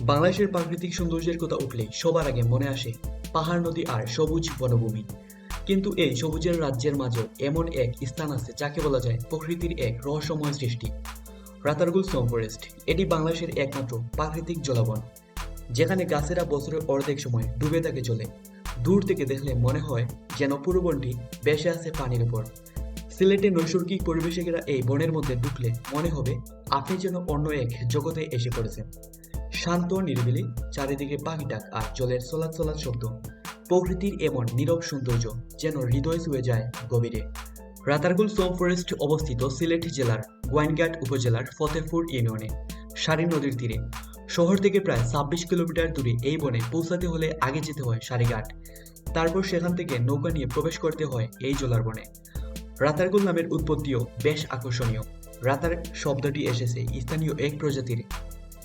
বাংলাদেশের প্রাকৃতিক সৌন্দর্যের কথা উঠলে সবার আগে মনে আসে পাহাড়, নদী আর সবুজ বনভূমি। কিন্তু এই সবুজের রাজ্যের মাঝে এমন এক স্থান আছে যাকে বলা যায় প্রকৃতির এক রহস্যময় সৃষ্টি। রাতারগুল সোম ফরেস্ট, এটি বাংলাদেশের একমাত্র প্রাকৃতিক জলাবন। যেখানে গাছেরা বছরের অর্ধেক সময় ডুবে থাকে চলে দূর থেকে দেখলে মনে হয় যেন পুরো বনটি বেসে আছে পানির উপর। সিলেটের নৈসর্গিক পরিবেশে ঘেরা এই বনের মধ্যে ঢুকলে মনে হবে আপনি যেন অন্য এক জগতে এসে পড়েছেন। শান্ত নিরিবিলি, চারিদিকে পাখি ডাক আর জলের চলাচ চলাচ শব্দ। প্রকৃতির এমন নীরব সৌন্দর্য যেন হৃদয় ছুঁয়ে যায় গভীরে। রাতারগুল সোম ফরেস্ট অবস্থিত সিলেট জেলার গোয়াইনঘাট উপজেলার ফতেপুর ইউনিয়নে, সারি নদীর তীরে। শহর থেকে প্রায় ছাব্বিশ কিলোমিটার দূরে এই বনে পৌঁছাতে হলে আগে যেতে হয় সারিঘাট। তারপর সেখান থেকে নৌকা নিয়ে প্রবেশ করতে হয় এই জলার বনে। রাতারগুল নামের উৎপত্তিও বেশ আকর্ষণীয়। রাতার শব্দটি এসেছে স্থানীয় এক প্রজাতির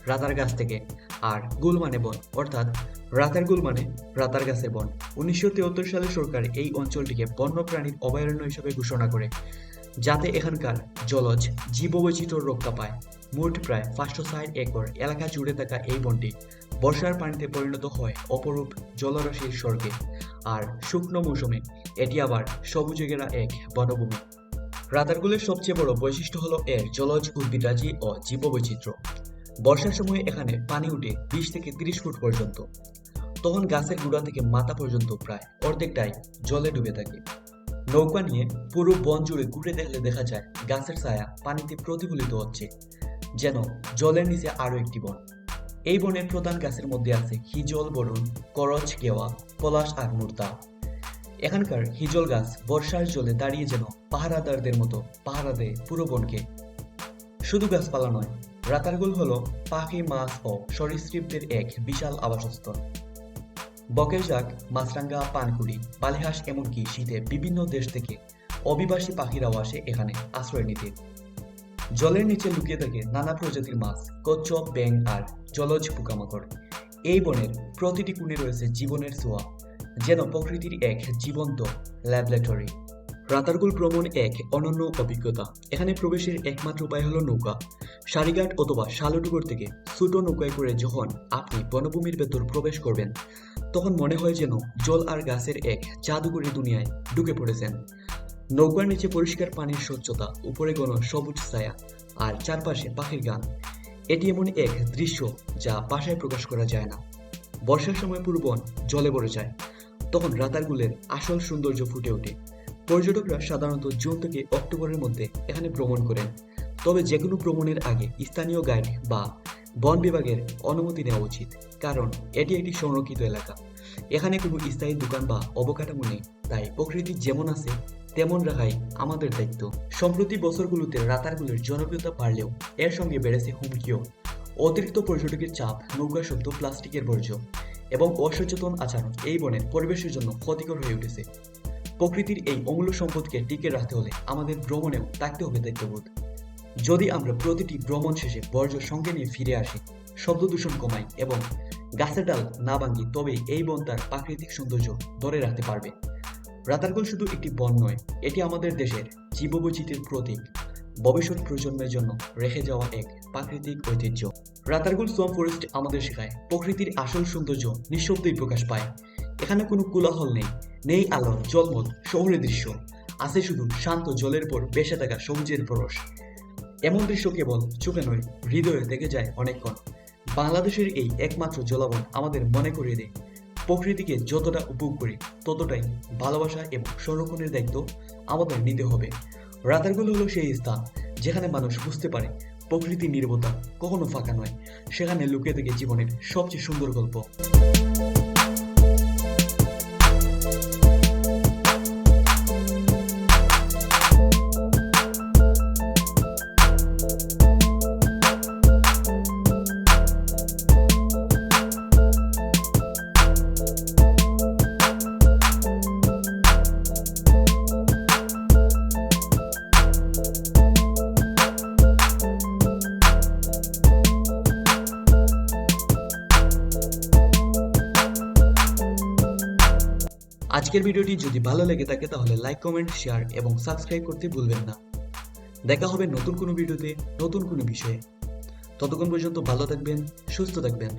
রাতার গাছ থেকে। আর গুল মানে বন, অর্থাৎ রাতার গুল মানে রাতার গাছের বন। উনিশশো তেহত্তর সালে সরকার এই অঞ্চলটিকে বন্যপ্রাণীর অভয়ারণ্য হিসেবে ঘোষণা করে, যাতে এখানকার জলজ জীববৈচিত্র্য রক্ষা পায়। মোট প্রায় পাঁচশো ষাট একর এলাকা জুড়ে থাকা এই বনটি বর্ষার পানিতে পরিণত হয় অপরূপ জলরাশির স্বর্গে। আর শুকনো মৌসুমে এটি আবার সবুজে ঘেরা এক বনভূমি। রাতারগুলের সবচেয়ে বড় বৈশিষ্ট্য হলো এর জলজ উদ্ভিদরাজি ও জীববৈচিত্র্য। বর্ষার সময় এখানে পানি উঠে বিশ থেকে তিরিশ ফুট পর্যন্ত। তখন গাছের গুঁড়া থেকে মাথা পর্যন্ত প্রায় অর্ধেকটাই জলে ডুবে থাকে। নৌকা নিয়ে পুরো বন জুড়ে ঘুরে দেখলে দেখা যায় গাছের ছায়া পানিতে প্রতিফলিত হচ্ছে, যেন জলের নিচে আরও একটি বন। এই বনের প্রধান গাছের মধ্যে আছে হিজল বরুণ, করচ কেওয়া, পলাশ আর মুর্তা। এখানকার হিজল গাছ বর্ষার জলে দাঁড়িয়ে যেন পাহারাদারদের মতো পাহারা দেয় পুরো বনকে। শুধু গাছপালা নয় রাতারগুল হলো পাখি, মাছ ও সরীসৃপদের এক বিশাল আবাসস্থল। বকের মাছরাঙ্গা, পানকুড়ি বালিহাঁস এমনকি শীতে বিভিন্ন দেশ থেকে অভিবাসী পাখিরাও আসে এখানে আশ্রয় নিতে। জলের নিচে লুকিয়ে থাকে নানা প্রজাতির মাছ, কচ্ছপ ব্যাং আর জলজ পোকামাকড়। এই বনের প্রতিটি কোণে রয়েছে জীবনের ছোঁয়া, যেন প্রকৃতির এক জীবন্ত ল্যাবরেটরি। রাতারগুল ভ্রমণ এক অনন্য অভিজ্ঞতা। এখানে প্রবেশের একমাত্র উপায় হলো নৌকা। সারিঘাট অথবা শালুডুগর থেকে ছোট নৌকায় করে যখন আপনি বনভূমির ভেতর প্রবেশ করবেন, তখন মনে হয় যেন জল আর গাছের এক জাদুকরী দুনিয়ায় ঢুকে পড়েছেন। নৌকার নিচে পরিষ্কার পানির স্বচ্ছতা, উপরে কোনো সবুজ ছায়া আর চারপাশে পাখির গান। এটি এমন এক দৃশ্য যা ভাষায় প্রকাশ করা যায় না। বর্ষার সময় পুরো বন জলে ভরে যায়, তখন রাতারগুলের আসল সৌন্দর্য ফুটে ওঠে। পর্যটকরা সাধারণত জুন থেকে অক্টোবরের মধ্যে এখানে ভ্রমণ করেন। তবে যে কোনো ভ্রমণের আগে স্থানীয় গাইড বা বন বিভাগের অনুমতি নেওয়া উচিত, কারণ এটি একটি সংরক্ষিত এলাকা। এখানে কোনো স্থায়ী দোকান বা অবকাঠামো নেই, তাই প্রকৃতি যেমন আছে, তেমন রাখাই আমাদের দায়িত্ব। সম্প্রতি বছরগুলোতে রাতারগুলোর জনপ্রিয়তা বাড়লেও এর সঙ্গে বেড়েছে হুমকিও। অতিরিক্ত পর্যটকের চাপ, নৌকা শব্দ, প্লাস্টিকের বর্জ্য এবং অসচেতন আচরণ এই বনের পরিবেশের জন্য ক্ষতিকর হয়ে উঠেছে। প্রকৃতির এই অমূল্য সম্পদকে টিকে রাখতে হলে আমাদের ভ্রমণেও থাকতে হবে দায়িত্ববোধ। যদি আমরা প্রতিটি ভ্রমণ শেষে বর্জ্য সঙ্গে নিয়ে ফিরে আসি, শব্দ দূষণ কমাই এবং গাছের ডাল না ভাঙি তবে এই বন তার প্রাকৃতিক সৌন্দর্য ধরে রাখতে পারবে। রাতারগুল শুধু একটি বন নয়, এটি আমাদের দেশের জীববৈচিত্র্যের প্রতীক। ভবিষ্যৎ প্রজন্মের জন্য রেখে যাওয়া এক প্রাকৃতিক ঐতিহ্য। রাতারগুল সোম ফরেস্ট আমাদের শেখায়, প্রকৃতির আসল সৌন্দর্য নিঃশব্দেই প্রকাশ পায়। এখানে কোনো কোলাহল নেই। নেই আলো জলমল শহরের দৃশ্য। আছে শুধু শান্ত জলের পর বেসে থাকা সবুজের পরশ এমন দৃশ্য কেবল চোখে নয়, হৃদয়ে দেখে যায় অনেকক্ষণ বাংলাদেশের এই একমাত্র জলাবন আমাদের মনে করিয়ে দেয়। প্রকৃতিকে যতটা উপভোগ করি, ততটাই ভালোবাসা এবং সংরক্ষণের দায়িত্ব আমাদের নিতে হবে। রাতেরগুলো হলো সেই স্থান যেখানে মানুষ বুঝতে পারে প্রকৃতির নির্বতা কখনো ফাঁকা নয়। সেখানে লুকিয়ে থাকে জীবনের সবচেয়ে সুন্দর গল্প। আজকের ভিডিওটি যদি ভালো লেগে থাকে তাহলে লাইক, কমেন্ট, শেয়ার এবং সাবস্ক্রাইব করতে ভুলবেন না। দেখা হবে নতুন কোনো ভিডিওতে নতুন কোনো বিষয়ে। ততক্ষণ পর্যন্ত ভালো থাকবেন, সুস্থ থাকবেন।